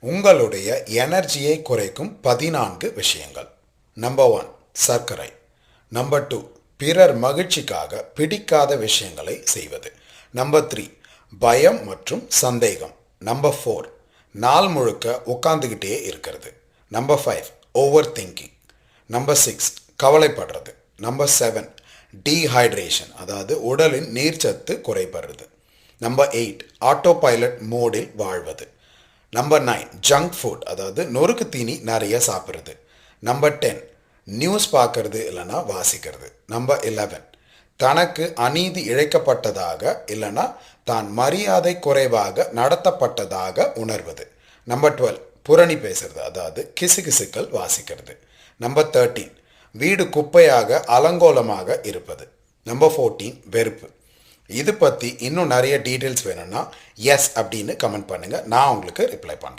உங்களுடைய எனர்ஜியை குறைக்கும் பதினான்கு விஷயங்கள். நம்பர் ஒன் சர்க்கரை. நம்பர் டூ பிறர் மகிழ்ச்சிக்காக பிடிக்காத விஷயங்களை செய்வது. நம்பர் த்ரீ பயம் மற்றும் சந்தேகம். நம்பர் ஃபோர் நாள் முழுக்க உட்காந்துக்கிட்டே இருக்கிறது. Number five overthinking number six கவலைப்படுறது. Number seven dehydration அதாவது உடலின் நீர்ச்சத்து குறைபடுறது. நம்பர் எயிட் ஆட்டோ பைலட் மோடில் வாழ்வது. நம்பர் நைன் ஜங்க் ஃபுட் அதாவது நொறுக்கு தீனி நிறைய சாப்பிட்றது. நம்பர் டென் நியூஸ் பார்க்கறது இல்லைன்னா வாசிக்கிறது. நம்பர் இலவன் தனக்கு அநீதி இழைக்கப்பட்டதாக இல்லைன்னா தான் மரியாதை குறைவாக நடத்தப்பட்டதாக உணர்வது. நம்பர் டுவெல் புரணி பேசுறது அதாவது கிசுகிசுக்கள் வாசிக்கிறது. நம்பர் தேர்ட்டீன் வீடு குப்பையாக அலங்கோலமாக இருப்பது. நம்பர் ஃபோர்டீன் வெறுப்பு. இது பற்றி இன்னும் நிறைய டீட்டெயில்ஸ் வேணும்னா எஸ் அப்படின்னு கமெண்ட் பண்ணுங்கள் நான் உங்களுக்கு ரிப்ளை பண்ணுறேன்